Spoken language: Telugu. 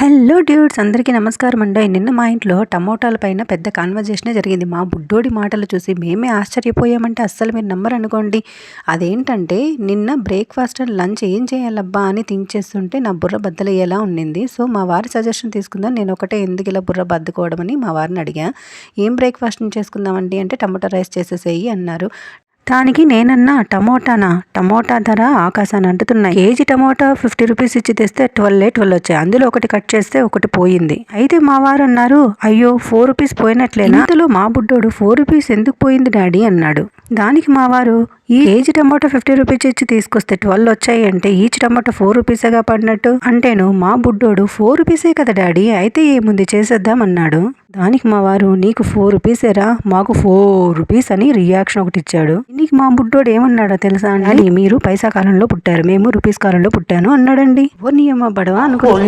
హలో డ్యూడ్స్ అందరికీ నమస్కారం అండి. నిన్న మా ఇంట్లో టమోటాల పైన పెద్ద కాన్వర్జేషనే జరిగింది. మా బుడ్డోడి మాటలు చూసి మేమే ఆశ్చర్యపోయామంటే అస్సలు మీరు నంబర్ అనుకోండి అదేంటంటే నిన్న బ్రేక్ఫాస్ట్ అండ్ లంచ్ ఏం చేయాలబ్బా అని థింక్ చేస్తుంటే నా బుర్ర బద్దలయ్యేలా ఉండింది. సో మా వారి సజెషన్ తీసుకుందాం. నేను ఒకటే ఎందుకు ఇలా బుర్ర బద్దుకోవడం అని మా వారిని అడిగా. ఏం బ్రేక్ఫాస్ట్ చేసుకుందామండి అంటే టమోటా రైస్ చేసేసేయి అన్నారు. దానికి నేనన్నా టమోటానా? టమోటా ధర ఆకాశాన్ని అంటుతున్నాయి. కేజీ టమోటా ఫిఫ్టీ రూపీస్ ఇచ్చి తెస్తే ట్వెల్వ్ ట్వెల్వ్ వచ్చాయి అందులో ఒకటి కట్ చేస్తే ఒకటి పోయింది. అయితే మా వారు అన్నారు అయ్యో ఫోర్ రూపీస్ పోయినట్లేనా? అందులో మా బుడ్డోడు ఫోర్ రూపీస్ ఎందుకు పోయింది డాడీ? అన్నాడు. దానికి మా వారు ఈ కేజీ టమాటో ఫిఫ్టీ రూపీస్ ఇచ్చి తీసుకొస్తే ట్వెల్వ్ వచ్చాయి అంటే ఈచ్ టమాటో ఫోర్ రూపీసేగా పడినట్టు. అంటేను మా బుడ్డోడు ఫోర్ రూపీసే కదా డాడీ అయితే ఏముంది చేసేద్దాం అన్నాడు. దానికి మా వారు నీకు ఫోర్ రూపీసేరా మాకు ఫోర్ రూపీస్ అని రియాక్షన్ ఒకటి ఇచ్చాడు. నీకు మా బుడ్డోడు ఏమన్నాడో తెలుసా అండి? మీరు పైసా కాలంలో పుట్టారు మేము రూపీస్ కాలంలో పుట్టాను అన్నాడండి. ఓ నీ అమ్మ బడవా అనుకో